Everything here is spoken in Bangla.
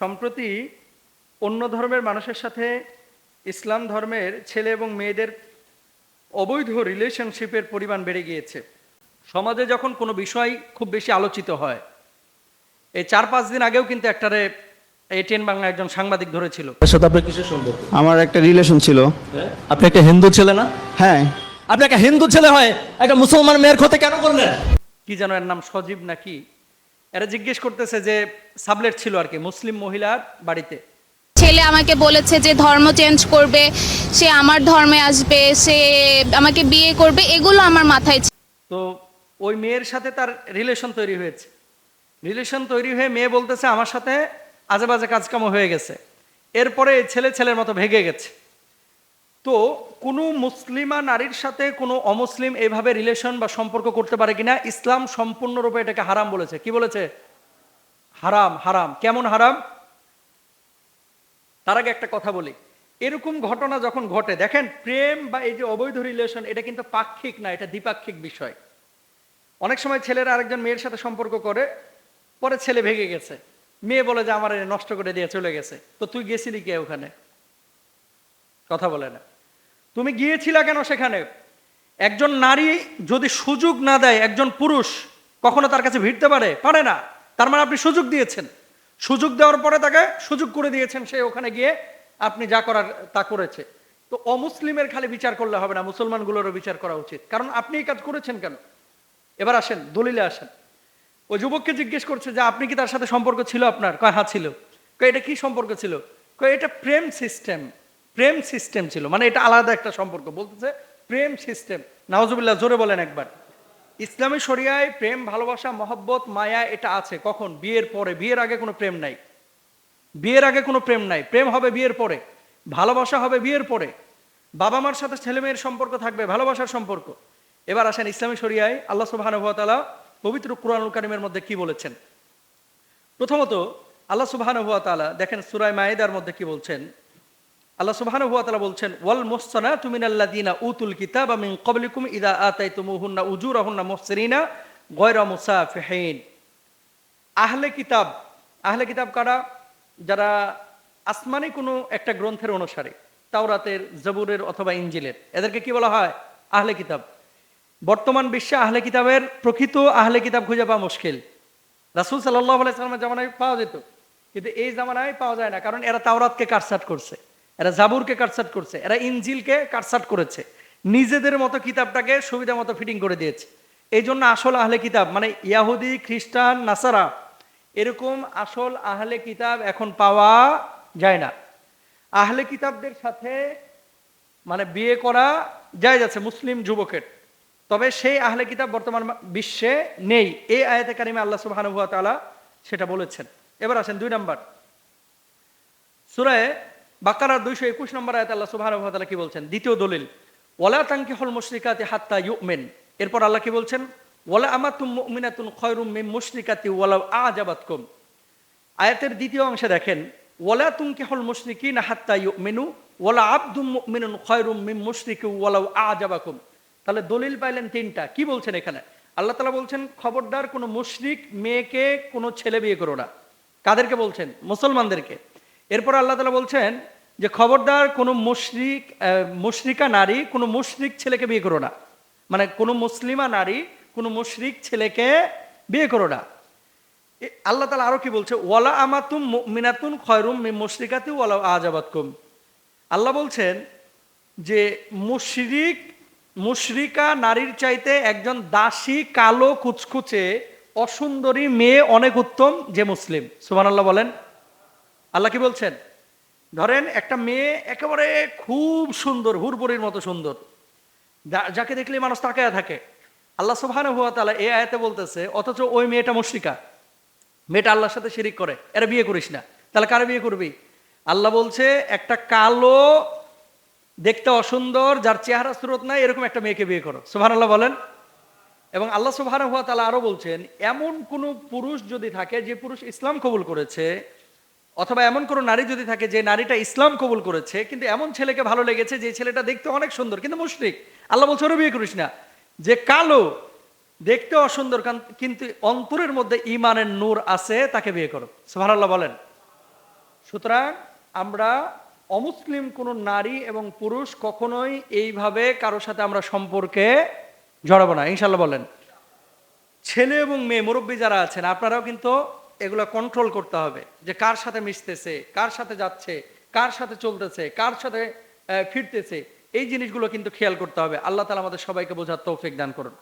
সম্প্রতি অন্য ধর্মের মানুষের সাথে ইসলাম ধর্মের ছেলে এবং মেয়েদের অবৈধ রিলেশনশিপের পরিমাণ বেড়ে গিয়েছে। সমাজে যখন কোনো বিষয় খুব বেশি আলোচিত হয় এই চার পাঁচ দিন আগেও কিন্তু একটারে এটিএন বাংলা একজন সাংবাদিক ধরেছিল। সাথে আপনার সম্পর্ক? আমার একটা রিলেশন ছিল। আপনি একটা হিন্দু ছেলে না? হ্যাঁ। আপনি একটা হিন্দু ছেলে হয় একটা মুসলমান মেয়ের ক্ষতি কেন করলেন? কি যেন এর নাম সজীব নাকি? এরা জিজ্ঞেস করতেছে যে সাবলেট ছিল আর কি মুসলিম মহিলার বাড়িতে। ছেলে আমাকে বলেছে যে ধর্ম চেঞ্জ করবে সে আমার ধর্মে আসবে সে আমাকে বিয়ে করবে এগুলো আমার মাথায় ছিল। তো ওই মেয়ের সাথে তার রিলেশন তৈরি হয়েছে। রিলেশন তৈরি হয়ে মেয়ে বলতেছে আমার সাথে আজে বাজে কাজকামো হয়ে গেছে। এরপরে ছেলে ছেলের মতো ভেগে গেছে। তো কোনো মুসলিমা নারীর সাথে কোনো অমুসলিম এইভাবে রিলেশন বা সম্পর্ক করতে পারে কিনা? ইসলাম সম্পূর্ণরূপে এটাকে হারাম বলেছে। কি বলেছে? হারাম হারাম। কেমন হারাম? তার আগে একটা কথা বলি। এরকম ঘটনা যখন ঘটে, দেখেন, প্রেম বা এই যে অবৈধ রিলেশন এটা কিন্তু পাক্ষিক না, এটা দ্বিপাক্ষিক বিষয়। অনেক সময় ছেলেরা আরেকজন মেয়ের সাথে সম্পর্ক করে, পরে ছেলে ভেঙে গেছে। মেয়ে বলে যে, আমার নষ্ট করে দিয়ে চলে গেছে। তো তুই গেছিলি কে ওখানে? কথা বলে না। তুমি গিয়েছিলা কেন সেখানে? একজন নারী যদি সুযোগ না দেয়, একজন পুরুষ কখনো তার কাছে ভিড়তে পারে? পারে না। তার মানে আপনি সুযোগ দিয়েছেন। সুযোগ দেওয়ার পরে তাকে সুযোগ করে দিয়েছেন, সে ওখানে গিয়ে আপনি যা করার তা করেছে। তো অমুসলিমের খালি বিচার করলে হবে না, মুসলমানগুলোরও বিচার করা উচিত। কারণ আপনি এই কাজ করেছেন কেন? এবার আসেন, দলিলে আসেন। ওই যুবককে জিজ্ঞেস করছে যে, আপনি কি তার সাথে সম্পর্ক ছিল আপনার? কয় হ্যাঁ ছিল। কয়, এটা কি সম্পর্ক ছিল? কয়, এটা প্রেম সিস্টেম। প্রেম সিস্টেম ছিল মানে এটা আলাদা একটা সম্পর্ক, বলতেছে প্রেম সিস্টেম। নাওজুবিল্লাহ জোরে বলেন একবার। ইসলামী শরিয়ায় প্রেম, ভালোবাসা, মহব্বত, মায়া, এটা আছে। কখন? বিয়ের পরে। বিয়ের আগে কোনো প্রেম নাই। বিয়ের আগে কোনো প্রেম নাই। প্রেম হবে বিয়ের পরে। ভালোবাসা হবে বিয়ের পরে। বাবা মার সাথে ছেলে মেয়ের সম্পর্ক থাকবে, ভালোবাসার সম্পর্ক। এবার আসেন ইসলামী শরিয়ায়, আল্লাহ সুবাহানুভাতালা পবিত্র কুরআনুল কারিমের মধ্যে কি বলেছেন? প্রথমত, আল্লাহ সুবাহানুভাতালা দেখেন সুরায় মায়েদার মধ্যে কি বলছেন? আল্লাহ সুবাহানুভাতালা বলছেন, ওয়াল মোস্তানা তুমিন আল্লাহ দিনা উতুল কিতাব আমিন কবলিকুম ইদা আতাই তুমুহুন্না উজুর আহুন্না মোসরিনা গয়রা মুসাফিহিন। আহলে কিতাব আহলে কিতাব কারা? যারা আসমানি কোনো একটা গ্রন্থের অনুসারে, তাওরাতের, জবুরের অথবা ইঞ্জিলের। এদেরকে কি বলা হয়? আহলে কিতাব। বর্তমান বিশ্বে আহলে কিতাবের প্রকৃত আহলে কিতাব খুঁজে পাওয়া মুশকিল। রাসুল সাল্লাহ আলাইসালামের জামানায় পাওয়া যেত, কিন্তু এই জামানায় পাওয়া যায় না, কারণ এরা তাওরাতকে কাটসাট করছে। এরা জাবুরকে কাটসাট করছে, এরা ইঞ্জিলকে কাটসাট করেছে। নিজেদের মতো কিতাবটাকে সুবিধা মতো ফিটিং করে দিয়েছে। এই জন্য আসল আহলে কিতাব মানে ইয়াহুদি, খ্রিস্টান, নাসারা, এরকম আসল আহলে কিতাব এখন পাওয়া যায় না। আহলে কিতাবদের সাথে মানে বিয়ে করা যায় যাচ্ছে মুসলিম যুবকের। তবে সেই আহলে কিতাব বর্তমান বিশ্বে নেই। এই আয়াতে কারিমে আল্লাহ সুবহানাহু ওয়া তাআলা সেটা বলেছেন। এবার আসেন দুই নাম্বার। সূরায়ে বাকারার দুইশো একুশ নম্বর আয়াত আল্লাহ ওয়া কি বলছেন? দ্বিতীয় দলিল, ওয়ালা তানকিহুল মুশরিকাতি হাত্তা ইউমিন। এরপর আল্লাহ কি বলছেন? ওয়ালা আমাতুম মুমিনাতুন খয়রুম মিন মুশরিকাতি ওয়ালাউ আজাবাতকুম। আয়াতের দ্বিতীয় অংশে দেখেন, ওয়ালা তুনকিহুল মুশরিকিন হাত্তা ইউমিনু। ওয়ালা আবদুম মুমিনুন খয়রুম মিন মুশরিকি ওয়ালাউ আজাবাকুম। তাহলে দলিল পাইলেন তিনটা, কি বলছেন এখানে? আল্লাহ তালা বলছেন, খবরদার কোনো মুশরিক মেয়েকে কোনো ছেলে বিয়ে করো না। কাদেরকে বলছেন? মুসলমানদেরকে। এরপর আল্লাহ তালা বলছেন যে, খবরদার কোনো মুশরিক মুশরিকা নারী কোনো মুশরিক ছেলেকে বিয়ে করো না। মানে কোনো মুসলিমা নারী কোনো মুশরিক ছেলেকে বিয়ে করো না। আল্লাহ তালা আরও কি বলছে? ওয়ালা আমাতুম মিনাতুন খয়রুম মুশরিকাতি ওয়ালা আজাবাতকুম। আল্লাহ বলছেন যে, মুশরিক, মুশরিকা নারীর চাইতে একজন দাসী, কালো, কুচকুচে, অসুন্দরী মেয়ে অনেক উত্তম যে মুসলিম। সুমান আল্লাহ বলেন। আল্লাহ কি বলছেন? ধরেন একটা মেয়ে একেবারে খুব সুন্দর হুরপুরির মতো সুন্দর। যাকে দেখলে মানুষ তাকায়া থাকে। আল্লাহ সুবহানাহু ওয়া তাআলা এই আয়াতে বলতেছে, অথচ ওই মেয়েটা মুশরিকা। মেয়েটা আল্লাহর সাথে শিরিক করে। এরা বিয়ে করিস না। তাহলে কারে বিয়ে করবি? আল্লাহ বলছে, একটা কালো, দেখতে অসুন্দর, যার চেহারা সুরত নাই, এরকম একটা মেয়েকে বিয়ে করো। সোহান আল্লাহ বলেন। এবং আল্লাহ সুবহান হুয়া তালা আরও বলছেন, এমন কোন পুরুষ যদি থাকে, যে পুরুষ ইসলাম কবুল করেছে অথবা এমন কোনো নারী যদি থাকে যে নারীটা ইসলাম কবুল করেছে, কিন্তু এমন ছেলেকে ভালো লেগেছে যে ছেলেটা দেখতে অনেক সুন্দর, কিন্তু মুশরিক। আল্লাহ বলছে, ওরা বিয়ে করিস না। যে কালো, দেখতে অসুন্দর কিন্তু অন্তরের মধ্যে ইমানের নূর আছে, তাকে বিয়ে করো। সুবহানাল্লাহ বলেন। সুতরাং আমরা অমুসলিম কোনো নারী এবং পুরুষ কখনোই এইভাবে কারোর সাথে আমরা সম্পর্কে জড়াবো না। ইনশাল্লাহ বলেন। ছেলে এবং মেয়ে, মুরব্বী যারা আছেন, আপনারাও কিন্তু এগুলো কন্ট্রোল করতে হবে যে কার সাথে মিশতেছে, কার সাথে যাচ্ছে, কার সাথে চলতেছে, কার সাথে ফিরতেছে। এই জিনিসগুলো কিন্তু খেয়াল করতে হবে। আল্লাহ তালা আমাদের সবাইকে বোঝার তৌফিক দান করুন।